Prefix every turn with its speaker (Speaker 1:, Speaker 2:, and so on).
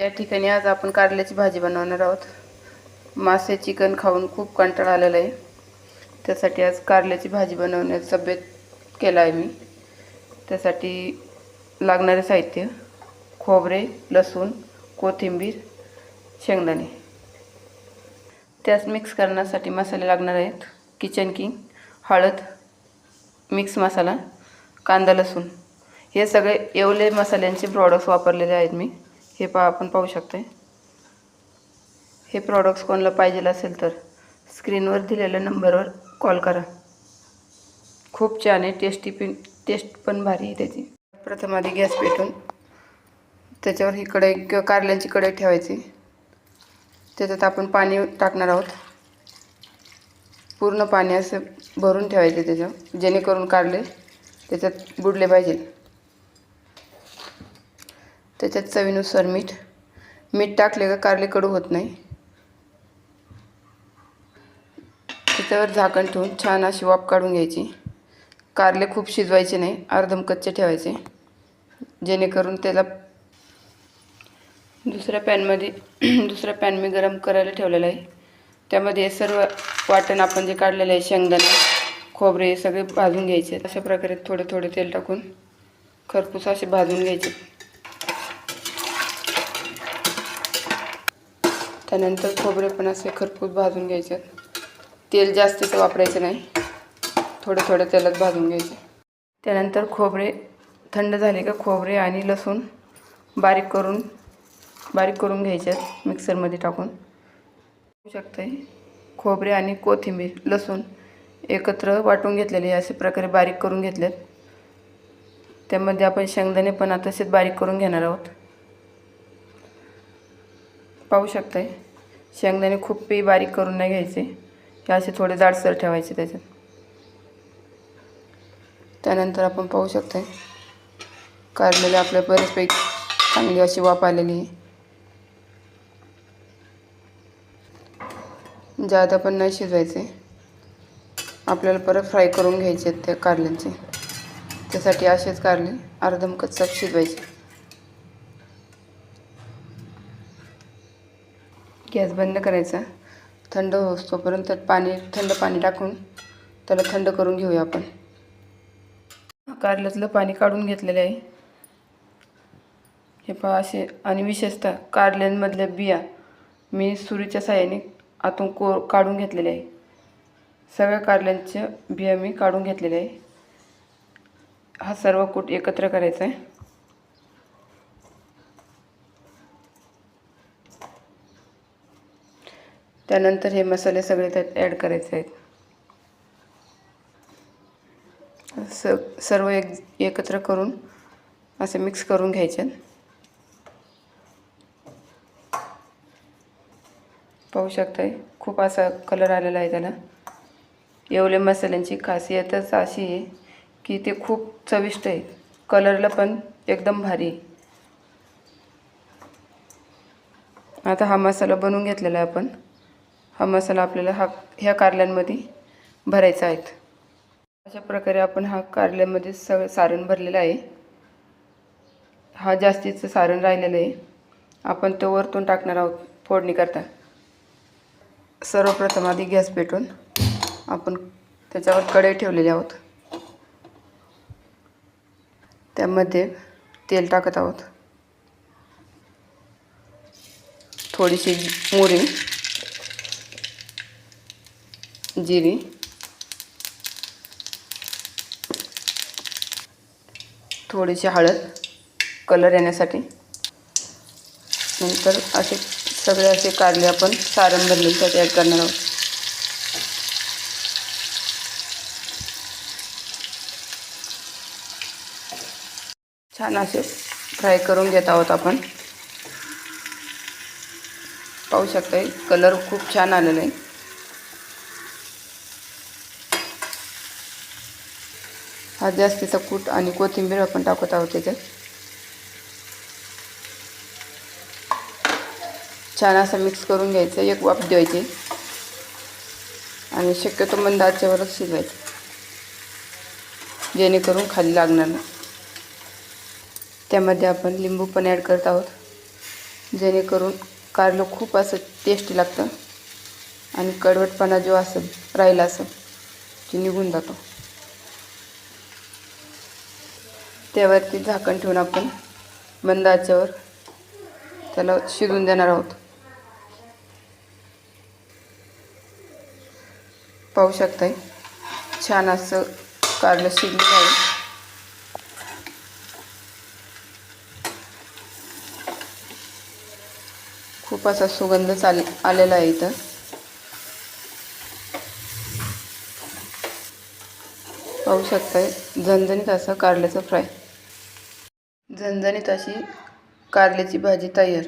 Speaker 1: या ठिकाणी आज आपण कारल्याची भाजी बनवणार आहोत. मासे चिकन खाऊन खूप कंटाळा आलेला आहे. त्यासाठी आज कारल्याची भाजी बनवण्याचा बेत केला आहे मी. त्यासाठी लागणारे साहित्य खोबरे लसूण कोथिंबीर शेंगदाणे. त्यास मिक्स करण्यासाठी मसाले लागणार आहेत. किचन किंग हळद मिक्स मसाला कांदा लसूण. हे सगळे येवले मसाल्यांचे प्रॉडक्ट्स वापरलेले आहेत मी. हे पा आपण पाहू शकते हे प्रॉडक्ट्स कोणाला पाहिजे असेल तर स्क्रीनवर दिलेल्या नंबरवर कॉल करा. खूप छान आहे टेस्टी पण टेस्ट पण भारी आहे त्याची. प्रथम आधी गॅस पेटून त्याच्यावर ही कढई किंवा कारल्यांची कढई ठेवायची. त्याच्यात आपण पाणी टाकणार आहोत. पूर्ण पाणी असं भरून ठेवायचे त्याच्यावर जेणेकरून कारले त्याच्यात बुडले पाहिजे. त्याच्यात चवीनुसार मीठ मीठ टाकले का कारले कडू होत नाही. त्याच्यावर झाकण ठेवून छान अशी वाफ काढून घ्यायची. कारले खूप शिजवायचे नाही अर्धम कच्चे ठेवायचे. जेणेकरून त्याला दुसऱ्या पॅनमध्ये दुसरा पॅन मी गरम करायला ठेवलेला आहे. त्यामध्ये हे सर्व वाटण आपण जे काढलेलं आहे शेंगदाणे खोबरे हे सगळे भाजून घ्यायचे. अशा प्रकारे थोडे थोडे तेल टाकून खरपूस असे भाजून घ्यायचे. त्यानंतर खोबरे पण असे खरपूस भाजून घ्यायचे. तेल जास्तीचं वापरायचं नाही. थोडं थोडं तेलात भाजून घ्यायचे. त्यानंतर खोबरे थंड झाले का खोबरे आणि लसूण बारीक करून बारीक करून घ्यायचे मिक्सरमध्ये टाकून. होऊ शकतं खोबरे आणि कोथिंबीर लसूण एकत्र वाटून घेतलेले अशा प्रकारे बारीक करून घेतलेत. त्यामध्ये आपण शेंगदाणे पण आता तसेच बारीक करून घेणार आहोत. पाहू शकताय. शेंगदाणे खूपही बारीक करून नाही घ्यायचे. हे असे थोडे जाडसर ठेवायचे त्याच्यात. त्यानंतर आपण पाहू शकताय. कारलेले आपल्या बरेचपैकी चांगली अशी वाफ आलेली आहे. म्हणजे जादा पण नाही शिजवायचे आपल्याला परत फ्राय करून घ्यायचे आहेत त्या कारल्यांचे. त्यासाठी असेच कारले अर्धम कच्चा शिजवायचे. गॅस बंद करायचा. थंड होतोपर्यंत त्यात पाणी थंड पाणी टाकून त्याला थंड करून घेऊया आपण. कारल्यातलं पाणी काढून घेतलेलं आहे. हे पहा असे आणि विशेषतः कारल्यांमधल्या बिया मी सुरीच्या साह्याने आतून को काढून घेतलेले आहे. सगळ्या कारल्यांच्या बिया मी काढून घेतलेल्या आहे. हा सर्व कूट एकत्र करायचा आहे. त्यानंतर हे मसाले सगळे त्यात ॲड करायचे आहेत. स सर्व एक एकत्र करून असे मिक्स करून घ्यायचे. पाहू शकताय? खूप असा कलर आलेला आहे त्याला. येवले मसाल्यांची खासियतच अशी आहे की ते खूप चविष्ट आहे. कलरला पण एकदम भारी आहे. आता हा मसाला बनवून घेतलेला आहे आपण. हा मसाला आपल्याला हा ह्या कारल्यांमध्ये भरायचा आहे. अशा प्रकारे आपण हा कारल्यामध्ये सगळं सारण भरलेलं आहे. हा जास्तीचं सारण राहिलेलं आहे. आपण तो वरतून टाकणार आहोत फोडणी करता. सर्वप्रथम आधी गॅस पेटून आपण त्याच्यावर कढई ठेवलेले आहोत. त्यामध्ये तेल टाकत आहोत. थोडीशी मोरी जिरी. थोडीशी हळद कलर येण्यासाठी. नंतर असे सगळे असे कारले आपण सारण भरलेसाठी ॲड करणार आहोत. छान असे फ्राय करून घेत आहोत आपण. पाहू शकता कलर खूप छान आलेला आहे. हा जास्तीचा कूट आणि कोथिंबीर आपण टाकत आहोत त्याच्यात छान असं मिक्स करून घ्यायचं एक वाफ द्यायची. आणि शक्यतो मंद आचेवरच शिजवायचं जेणेकरून खाली लागणार नाही. त्यामध्ये आपण लिंबू पण ॲड करत आहोत. जेणेकरून कारलं खूप असं टेस्टी लागतं. आणि कडवटपणा जो असेल राहिला असेल ते निघून जातो. त्यावरती झाकण ठेवून आपण मंद आचेवर त्याला शिजून देणार आहोत. पाहू शकताय? छान असं कारलं शिजलं आहे. खूप असा सुगंध चाल आलेला आहे इथं. पाहू शकताय? झणझणीत असं कारल्याचं फ्राय. झणझणीत अशी कारल्याची भाजी तयार